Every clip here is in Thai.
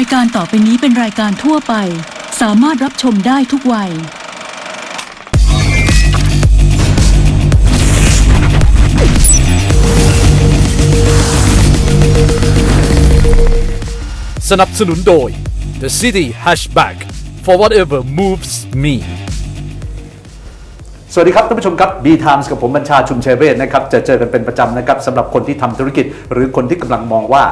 ายการต่อไปนี้เป็นรายการทั่วไป สามารถรับชมได้ทุกวัย สนับสนุนโดย The City Hatchback for whatever moves me สวัสดีครับท่านผู้ชมครับ B Times กับผมบัญชาชุมเชยเวศนะครับ จะเจอกันเป็นประจำนะครับสำหรับคนที่ทำธุรกิจ หรือคนที่กำลังมองว่า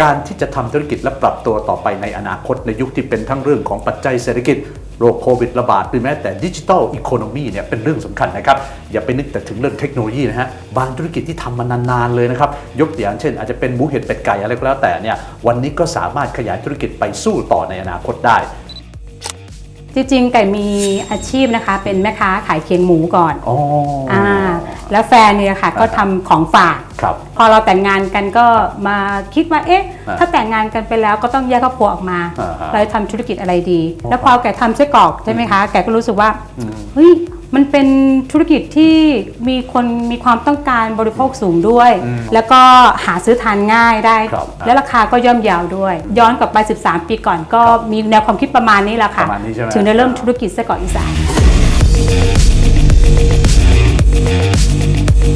การที่จะทำธุรกิจและปรับตัวต่อไปในอนาคตในยุคที่เป็นทั้งเรื่องของปัจจัยเศรษฐกิจโรคโควิดระบาดหรือแม้แต่ดิจิทัลอีโคโนมีเนี่ยเป็นเรื่องสำคัญนะครับ อย่าไปนึกแต่ถึงเรื่องเทคโนโลยีนะฮะ บางธุรกิจที่ทำมานานๆเลยนะครับ ยกตัวอย่างเช่น อาจจะเป็นหมูเห็ดเป็ดไก่อะไรก็แล้วแต่เนี่ยวันนี้ก็สามารถขยายธุรกิจไปสู้ต่อในอนาคตได้ จริงๆ ไก่มีอาชีพนะคะ เป็นแม่ค้าขายเคียงหมูก่อนอ๋อออ่า แล้วแฟนเนี่ยค่ะอ่าก็ทำของฝาก ครับ พอเราแต่งงานกันก็มาคิดว่าเอ๊ะ อ่าถ้าแต่งงานกันไปแล้วก็ต้องแยกครอบครัวออกมาอ่าฮะเราจะทำธุรกิจอะไรดีอ๋อแล้วพอแกทำไส้กรอกใช่ไหมคะ แกก็รู้สึกว่าอืมเฮ้ยมันเป็นธุรกิจที่มีคนมีความต้องการบริโภคสูงด้วย อืมแล้วก็หาซื้อทานง่ายได้ ครับและราคาก็ย่อมเยาวด้วย ย้อนกลับไป 13 ปีก่อนก็ครับมีแนวความคิดประมาณนี้แหละค่ะประมาณนี้ใช่ไหม ถึงได้เริ่มธุรกิจไส้กรอกอีสาน ย้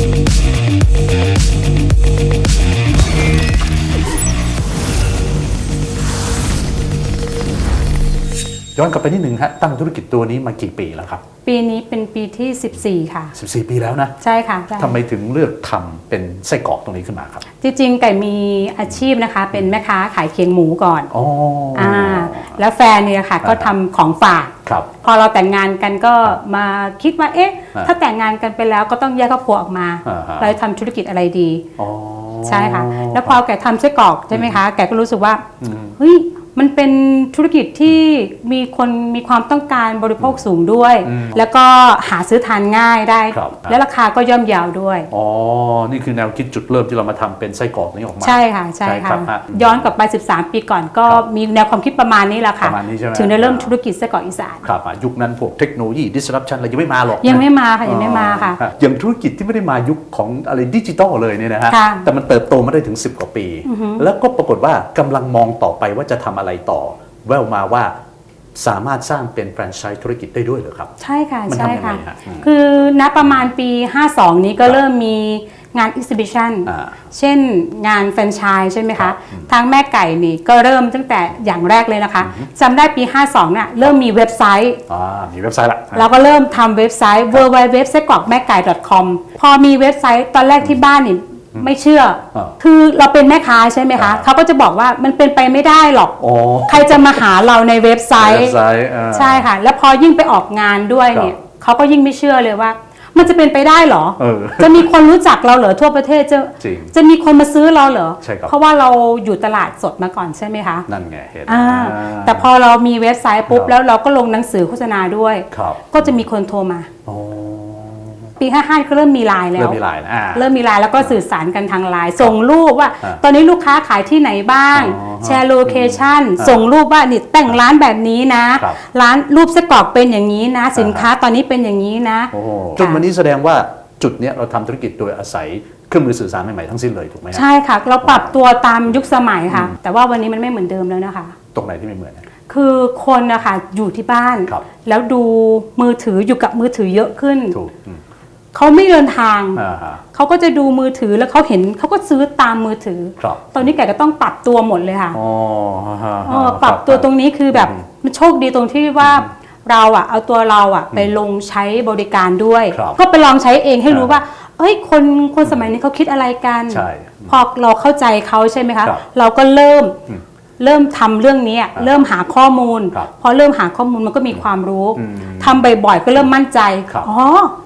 อนกลับไปนิดหนึ่งฮะตั้งธุรกิจตัวนี้มากี่ปีแล้วครับ ปีนี้เป็นปีที่ 14 ค่ะ 14 ปีแล้วนะ ใช่ค่ะใช่ทำไมถึงเลือกทำเป็นไส้กรอกตรงนี้ขึ้นมาครับ จริงๆไก่มีอาชีพนะคะ เป็นแม่ค้าขายเคียงหมูก่อนอ๋อออ่า แล้วแฟนเนี่ยค่ะอ่าก็ทำของฝากครับพอเราแต่งงานกันก็มาคิดว่าเอ๊ะอ่าถ้าแต่งงานกันไปแล้วก็ต้องแยกครอบครัวออกมาอ่าฮะเราจะทำธุรกิจอะไรดีอ๋อใช่ค่ะ แล้วพอแกทำไส้กรอกใช่ไหมคะ แกก็รู้สึกว่าอืมเฮ้ย มันเป็นธุรกิจที่มีคนมีความต้องการบริโภคสูงด้วย อืมแล้วก็หาซื้อทานง่ายได้ ครับ และราคาก็ย่อมเยาวด้วย อ๋อ นี่คือแนวคิดจุดเริ่มที่เรามาทำเป็นไส้กรอกนี้ออกมา ใช่ค่ะใช่คค่ะรับฮะย้อนกลับไป 13 ปีก่อนก็ครับมีแนวความคิดประมาณนี้แหละค่ะ ประมาณนี้ใช่ไหม ถึงได้เริ่มธุรกิจไส้กรอกอีสาน ครับอะยุคนั้นพวกเทคโนโลยี disruption อะไรยังไม่มาหรอกยังนะไม่มาค่ะยังไม่มาค่ะ อ๋ออย่างธุรกิจที่ไม่ได้มายุคของอะไรดิจิตอลเลยเนี่ยนะฮะ ค่ะ แต่มันเติบโตมาได้ถึง 10 กว่าปี แล้วก็ปรากฏว่ากำลังมองต่อไปว่าจะทำอะไรต่อ แววมาว่าสามารถสร้างเป็นแฟรนไชส์ธุรกิจได้ด้วยเหรอครับ ใช่ค่ะมันใช่ทำยังไงค่ะ ฮะอืม คือณประมาณปี 52 นี้ก็ครับเริ่มมีงาน exhibition อ่าเช่นงานแฟรนไชส์ใช่ไหมครัคะ บอืมทางแม่ไก่นี่ก็เริ่มตั้งแต่อย่างแรกเลยนะคะจำได้ปี 52น่ะเริ่มมีเว็บไซต์ อ่ามีเว็บไซต์ละ เราก็เริ่มทำเว็บไซต์ w w w ไส้กรอกแม่ไก่ .com พอมีเว็บไซต์ตอนแรกที่บ้านนี่ ไม่เชื่ออาคือเราเป็นแม่ค้าใช่ไหมคะอ่าเขาก็จะบอกว่ามันเป็นไปไม่ได้หรอกอ๋อใครจะมาหาเราในเว็บไซเว็ต์บไซต์อ่าใช่ค่ะ แล้วพอยิ่งไปออกงานด้วยเนี่ยเขาก็ยิ่งไม่เชื่อเลยว่า มันจะเป็นไปได้เหรอเออจะมีคนรู้จักเราเหรอทั่วประเทศจะจริงจะมีคนมาซื้อเราเหรอใช่ครับเพราะว่าเราอยู่ตลาดสดมาก่อนใช่ไหมคะนั่นไงเห็นอ่าอ่าแต่พอเรามีเว็บไซต์ปุ๊บครับแล้วเราก็ลงหนังสือโฆษณาด้วยครับก็จะมีคนโทรมาอ๋อ ปี 55 ก็เริ่มมีไลน์แล้เริ่วมมีไลน์นะอ่า เริ่มมีไลน์แล้วก็สื่อสารกันทางไลน์ส่งรูปว่า อ่าตอนนี้ลูกค้าขายที่ไหนบ้าง อ๋อแชร์โลเคชันอ่าส่งรูปว่านี่แต่งร้านแบบนี้นะ ครับร้านรูปไส้กรอกเป็นอย่างนี้นะ สินค้าตอนนี้เป็นอย่างนี้นะ โอ้โหจค่ะนวันนี้แสดงว่าจุดเนี้ยเราทำธุรกิจโดยอาศัยเครื่องมือสื่อสารใหม่ๆทั้งสิ้นเลยถูกไหมฮะใช่ค่ะ เราปรับตัวตามยุคสมัยค่ะ แต่ว่าวันนี้มันไม่เหมือนเดิมแล้วนะคะ ตรงไหนที่ไม่เหมือนนะคือคนนะคะอยู่ที่บ้าน ครับ แล้วดูมือถืออยู่กับมือถือเยอะขึ้น ถูกอืม เขาไม่เดินทางอ่าฮะเขาก็จะดูมือถือแล้วเขาเห็นเขาก็ซื้อตามมือถือครับตอนนี้แกก็ต้องปรับตัวหมดเลยค่ะอ๋อฮะเออปรับตัวตรงนี้คือแบบมันโชคดีตรงที่ว่าเราอะเอาตัวเราอะไปลงใช้บริการด้วยครับก็ไปลองใช้เองให้รู้อ่าว่า เอ้ยคนคนสมัยนี้เขาคิดอะไรกันใช่พอเราเข้าใจเขาใช่ไหมคะครับเราก็เริ่มอืม เริ่มทำเรื่องนี้เริ่มหาข้อมูลครับพอเริ่มหาข้อมูลมันก็มีความรู้อืมทำบ่อยๆก็เริ่มมั่นใจครับอ๋อ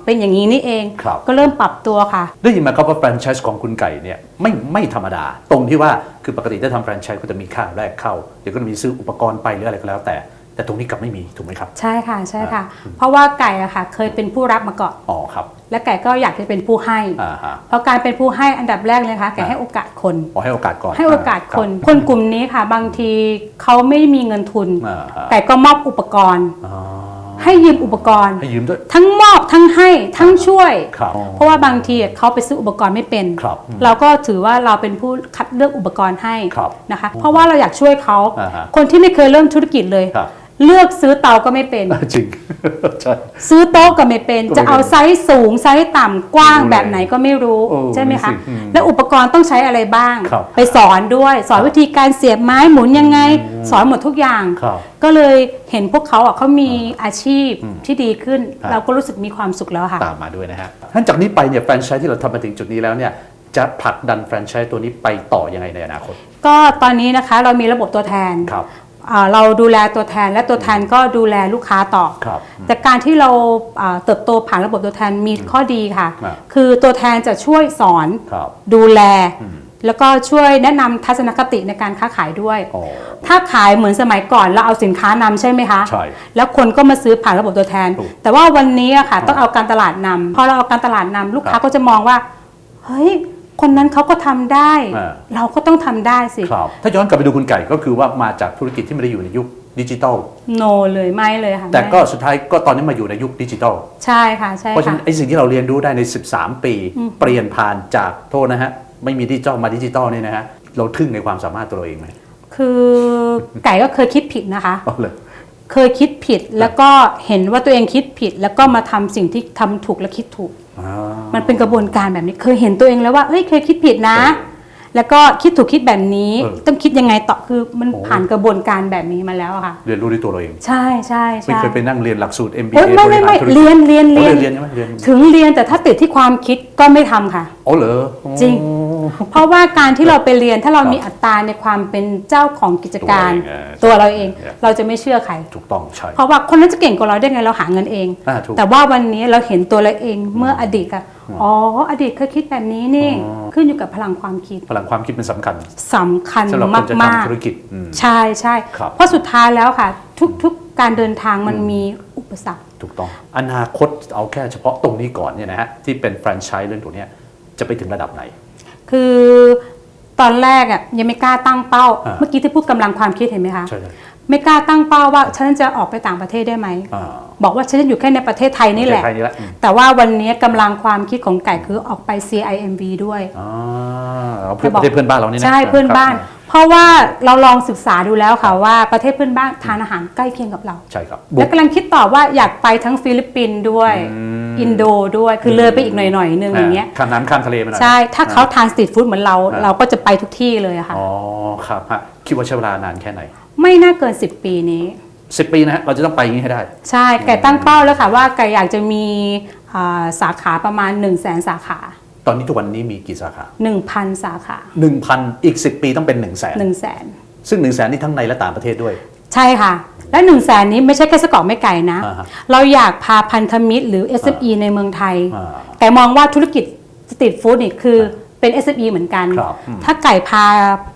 เป็นอย่างนี้นี่เองครับก็เริ่มปรับตัวค่ะ ได้ยินไหมครับว่าแฟรนไชส์ของคุณไก่เนี่ยไม่ไม่ธรรมดา ตรงที่ว่าคือปกติถ้าทำแฟรนไชส์ก็จะมีค่าแรกเข้า เดี๋ยวก็จะมีซื้ออุปกรณ์ไปหรืออะไรก็แล้วแต่ แต่ตรงนี้กลับไม่มีถูกไหมครับ ใช่ค่ะใช่ค่ะ เพราะว่าไก่อะค่ะเคยเป็นผู้รับมาก่อนอ๋อครับ และไก่ก็อยากจะเป็นผู้ให้ อ่าฮะ เพราะการเป็นผู้ให้อันดับแรกเลยนะคะไก่ให้โอกาสคน ขอให้โอกาสก่อนให้โอกาสคนรับคนกลุ่มนี้ค่ะ บางทีเขาไม่มีเงินทุน อ่าฮะไก่ก็มอบอุปกรณ์ อ๋อให้ยืมอุปกรณ์ ให้ยืมด้วยทั้งมอบทั้งให้ทั้งช่วย ครับ เพราะว่าบางทีเขาไปซื้ออุปกรณ์ไม่เป็น ครับเราก็ถือว่าเราเป็นผู้คัดเลือกอุปกรณ์ให้ครับนะคะ เพราะว่าเราอยากช่วยเขา อ่าฮะคนที่ไม่เคยเริ่มธุรกิจเลย ครับ เลือกซื้อเตาก็ไม่เป็น จริง ใช่ ซื้อโต๊ะก็ไม่เป็น ก็ไม่เป็นจะเอาไซส์สูงไซส์ต่ำกว้างไม่รู้เลยแบบไหนก็ไม่รู้โอ้ใช่ไหมคะนี่สิอืมแล้วอุปกรณ์ต้องใช้อะไรบ้าง ครับไปสอนด้วย สอนวิธีการเสียบไม้หมุนยังไง สอนหมดทุกอย่าง ครับก็เลยเห็นพวกเขาอะเขามีอาชีพที่ดีขึ้น ครับ เราก็รู้สึกมีความสุขแล้วค่ะ ตามมาด้วยนะฮะท่านจากนี้ไปเนี่ยแฟรนไชส์ที่เราทำมาถึงจุดนี้แล้วเนี่ยจะผลักดันแฟรนไชส์ตัวนี้ไปต่อยังไงในอนาคต ก็ตอนนี้นะคะเรามีระบบตัวแทน ครับอ่า เราดูแลตัวแทนและตัวแทนก็ดูแลลูกค้าต่อ ครับ แต่การที่เราอ่าเติบโตผ่านระบบตัวแทนมีข้อดีค่ะ ครับคือตัวแทนจะช่วยสอนครับดูแลแล้วก็ช่วยแนะนำทัศนคติในการค้าขายด้วย อ๋อ ถ้าขายเหมือนสมัยก่อนเราเอาสินค้านำใช่ไหมคะ ใช่แล้วคนก็มาซื้อผ่านระบบตัวแทน ถูกแต่ว่าวันนี้อะค่ะ ต้องเอาการตลาดนำพอเราเอาการตลาดนำลูกค้าครับก็จะมองว่า เฮ้ย คนนั้นเขาก็ทำได้ อ่า เราก็ต้องทำได้สิ ครับถ้าย้อนกลับไปดูคุณไก่ก็คือว่ามาจากธุรกิจที่ไม่ได้อยู่ในยุคดิจิทัล โนเลยไม่เลยค่ะแต่ก็ไม่สุดท้ายก็ตอนนี้มาอยู่ในยุคดิจิทัล ใช่ค่ะ ใช่เพราะฉะค่ะนั้นไอ้สิ่งที่เราเรียนรู้ได้ใน 13 ปี เปลี่ยนผ่านจากโทษนะฮะ ไม่มีดิจิทัลมาดิจิทัลเนี่ยนะฮะ เราทึ่งในความสามารถตัวเราเองไหมคือไก่ก็เคยคิดผิดนะคะ เอาเลย เคยคิดผิดแล้วก็เห็นว่าตัวเองคิดผิด แล้วก็มาทำสิ่งที่ทำถูกและคิดถูก อ่า มันเป็นกระบวนการแบบนี้เคยเห็นตัวเองแล้วว่าเอ้ยเคยคิดผิดนะเออแล้วก็คิดถูกคิดแบบนี้เออต้องคิดยังไงต่อคือมันโอ้ผ่านกระบวนการแบบนี้มาแล้วอะค่ะเรียนรู้ด้วยตัวเราเองใช่ใช่ไม่ใช่เคยไปนั่งเรียนหลักสูตร MBA โอ๊ยไม่ไม่ไม่บหาธุกิจเรียนเรียนอ๋อเรียนเรียนใช่ไหมเรียนถึงเรียนแต่ถ้าติดที่ความคิดก็ไม่ทำค่ะอ๋อเหรอจริงอ๋อเพราะว่าการที่เราไปเรียนถ้าเราครับมีอัตราในความเป็นเจ้าของกิจการ ตัวเองเออตัวเราเองเนี่ยเราจะไม่เชื่อใครถูกต้องใช่เพราะว่าคนนั้นจะเก่งกว่าเราได้ไงเราหาเงินเองอ่าถูกแต่ว่าวันนี้เราเห็นตัวเราเองเมื่ออดีตอะอ๋อ อดีตเคยคิดแบบนี้นี่ขึ้นอยู่กับพลังความคิดพลังความคิดเป็นสำคัญสำคัญสำหรับคนจะมากทำธุรกิจอืม ๆ ใช่ใช่ครับ เพราะสุดท้ายแล้วค่ะ ทุกๆการเดินทางมันมีอุปสรรค ถูกต้อง อนาคตเอาแค่เฉพาะตรงนี้ก่อนเนี่ยนะฮะที่เป็นแฟรนไชส์เรื่องตัวเนี้ยจะไปถึงระดับไหน คือตอนแรกอะยังไม่กล้าตั้งเป้า อ่า เมื่อกี้ที่พูดกำลังความคิดเห็นไหมคะ ใช่เลยไม่กล้าตั้งเป้าว่าฉันจะออกไปต่างประเทศได้ไหม อ่า บอกว่าฉันจะอยู่แค่ในประเทศไทยนี่แหละประเทศไทยนี่แหละอืมแต่ว่าวันนี้กำลังความคิดของไก่คือออกไป CIMV ด้วยอ่าเอาเพื่อนประเทศเพื่อนบ้านเรานี่นะใช่เพื่อนบ้านครับเพราะว่าเราลองศึกษาดูแล้วค่ะว่าประเทศเพื่อนบ้านทานอาหารใกล้เคียงกับเราใช่ครับแล้วกำลังคิดต่อว่าอยากไปทั้งฟิลิปปินส์ด้วยอินโดด้วยคือเลยไปอีกหน่อยๆนึงอย่างเงี้ยข้ามน้ำข้ามทะเลมาหน่อยใช่ ถ้าเขาทานสตรีทฟู้ดเหมือนเราอ่าเราก็จะไปทุกที่เลยอะค่ะอ๋อครับฮะคิดว่าใช้เวลานานแค่ไหน ไม่น่าเกิน 10 ปีนี้ สิบปีนะฮะเราจะต้องไปอย่างนี้ให้ได้ ใช่ ไก่ตั้งเป้าแล้วค่ะว่าไก่อยากจะมีอ่าสาขาประมาณ 1 0 0 0 0แสนสาขา ตอนนี้ทุกวันนี้มีกี่สาขา 1,000 สาขา 1,000 อีก 10 ปีต้องเป็น 1 0 0 0 0แสน1 0 0 0 0แสนซึ่ง 1 0 0 0 0แสนนี่ทั้งในและต่างประเทศด้วย ใช่ค่ะ และ1นึ่งแสนนี้ไม่ใช่แค่สกอร์ไม่ไก่นะ อ่าฮะเราอยากพาพันธมิตรหรือ SME ในเมืองไทย อ่า ไก่มองว่าธุรกิจสตรีทฟู้ดนี่คือ เป็น SME เหมือนกัน ครับอืมถ้าไก่พา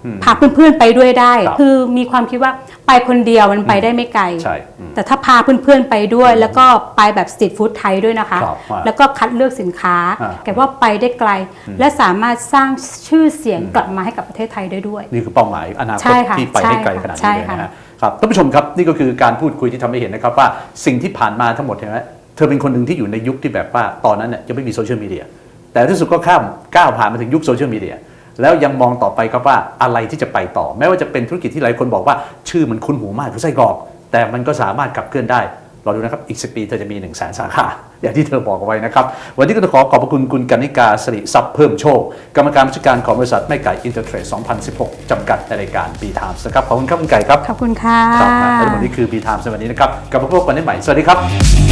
อืมพาเพื่อนๆไปด้วยได้ ครับ คือมีความคิดว่าไปคนเดียวมันไปได้ไม่ไกล ใช่อืม แต่ถ้าพาเพื่อนๆไปด้วย แล้วก็ไปแบบสตรีทฟู้ดไทยด้วยนะคะ ครับอ่าแล้วก็คัดเลือกสินค้าอ่าแกว่าไปได้ไกลและสามารถสร้างชื่อเสียงกลับมาให้กับประเทศไทยได้ด้วย นี่คือเป้าหมายอนาคใช่ตค่ะที่ไปได้ไกลใช่ค่ะขนาดใช่นี้เลยค่ะ นะฮะครับท่านผู้ชมครับนี่ก็คือการพูดคุยที่ทำให้เห็นนะครับว่าสิ่งที่ผ่านมาทั้งหมดเห็นไหมเธอเป็นคนหนึ่งที่อยู่ในยุคที่แบบว่าตอนนั้นเนี่ยยังไม่มีโซเชียลมีเดีย แต่ที่สุดก็ข้ามก้าวผ่านมาถึงยุคโซเชียลมีเดียแล้วยังมองต่อไปครับว่าอะไรที่จะไปต่อ แม้ว่าจะเป็นธุรกิจที่หลายคนบอกว่า ชื่อมันคุ้นหูมากคือไส้กรอก แต่มันก็สามารถขับเคลื่อนได้รอดูนะครับอีกสิปีเธอจะมี1นึ่งแสนสาขาอย่างที่เธอบอกเอาไว้นะครับ วันนี้ก็ต้องขอขอบพระคุณคุณกนิกาสิริทรัพย์เพิ่มโชค กรรมการผู้จัดการของบริษัทแม่ไก่อินเตอร์เทรด 2016 จำกัดในรายการ B Times นะครับ ขอบคุณครับคุณไก่ครับ ขอบคุณค่ะครับและวันนี้คือ B Times ในวันนี้นะครับกลับมาพบกันได้ใหม่ สวัสดีครับ